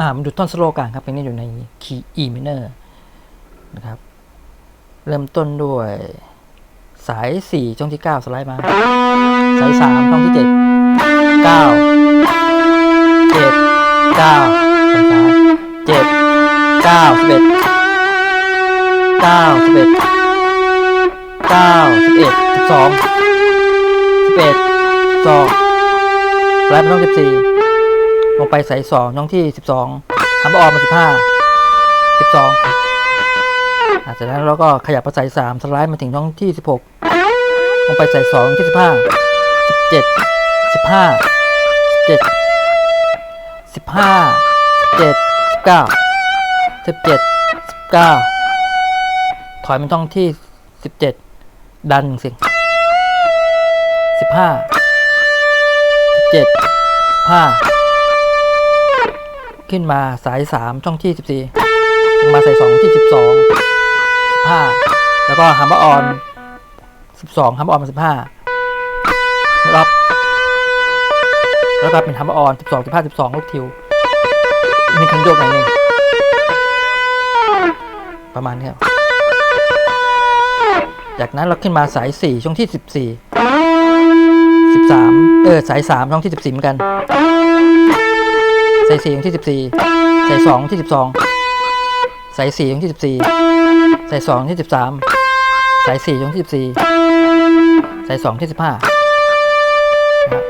อ่ามันดูต้นสโลกลางครับเพลงนี้อยู่ในคีย์ E minor นะครับ เริ่มต้นด้วย สาย 4 ช่องที่ 9 สไลด์มา สาย 3 ช่องที่ 7 9 7 9ทางซ้าย7 9 11 9 11 9 11 12 11 12สไลด์มาช่อง14 ลงไปใส่สองช่องที่สิบสองทำออกมาสิบห้าสิบสองจากนั้นเราก็ขยับไปใส่สามสไลด์มาถึงช่องที่สิบหกลงไปใส่สองที่สิบห้าสิบเจ็ดสิบห้าสิบเจ็ดสิบห้าสิบเจ็ดสิบเก้าสิบเจ็ดสิบเก้าถอยมาท่องที่สิบเจ็ดดันสิสิบห้าสิบเจ็ดสิบห้า ขึ้นมาสาย 3 ช่องที่ 14 ลงมาสาย 2 ที่ 12 15 แล้วก็ฮัมเบอร์ออน 12ฮัมเบอร์ออนมา 15รอบแล้วก็เป็นฮัมเบอร์ออน 12 15 12 ลูกทิวมีคันโยกหน่อยหนึงประมาณนี้ครับ จากนั้นเราขึ้นมาสาย 4 ช่องที่ 14 13 เออ สาย 3 ช่องที่ 14 เหมือนกัน สาย4ช่องที่14สาย2ที่12สาย4ช่องที่14สาย2ที่13สาย4ช่องที่14สาย2ที่15นะครับ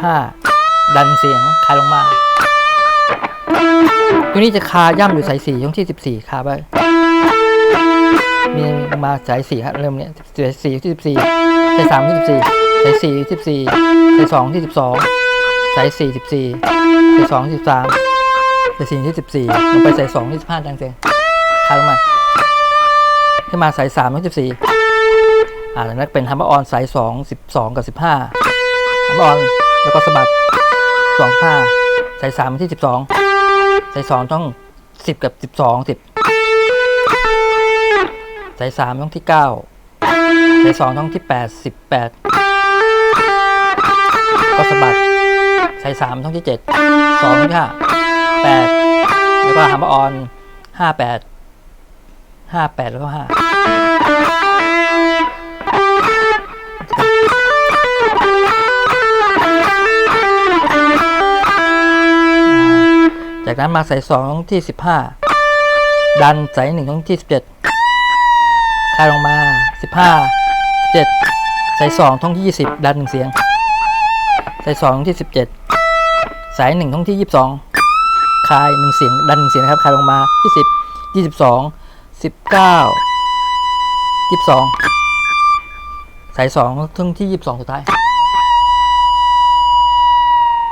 15ดันเสียงคลายลงมา ตัวนี้จะคาย่ำอยู่สาย4ช่องที่14คาไปมีมาสายสี่ครับเริ่มเนี้ยสายสี่ที่สิบสี่สายสามที่สิบสี่สายสี่ที่สิบสี่สายสองที่สิบสอง สายสี่สิบสี่สายสองสิบสามสายสี่ที่สิบสี่ลงไปสายสองที่สิบห้าดังเสียงคาลงมาขึ้นมาสายสามที่สิบสี่อ่าแล้วนั้นเป็นฮัมเบอร์ออนสายสองสิบสองกับสิบห้าฮัมเบอร์ออนแล้วก็สะบัดสองห้าสายสามที่สิบสองสายสองต้องสิบกับสิบสองสิบสายสามช่องที่เก้าสายสองช่องที่แปดสิบแปดก็สะบัด สายสามช่องที่เจ็ดสองช่องท่าแปดแล้วก็ฮัมเบอร์ออนห้าแปดห้าแปดแล้วก็ห้าจากนั้นมาสายสองช่องที่สิบห้าดันสายหนึ่งช่องที่สิบเจ็ดคายลงมา15 17สาย2ท่องที่20ดันหนึ่งเสียงสาย2ท่องที่17 สาย1ท่องที่22คลายหนึ่งเสียงดันหนึ่งเสียงนะครับคลายลงมา20 22 19 22สาย2ท่องที่22สุดท้าย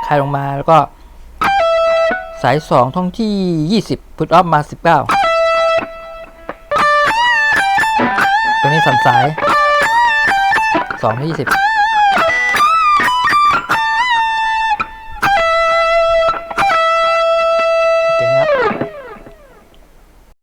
คลายลงมาแล้วก็สาย2ท่องที่20พุทออฟมา19ตัวนี้สันสายสองที่ยี่สิบ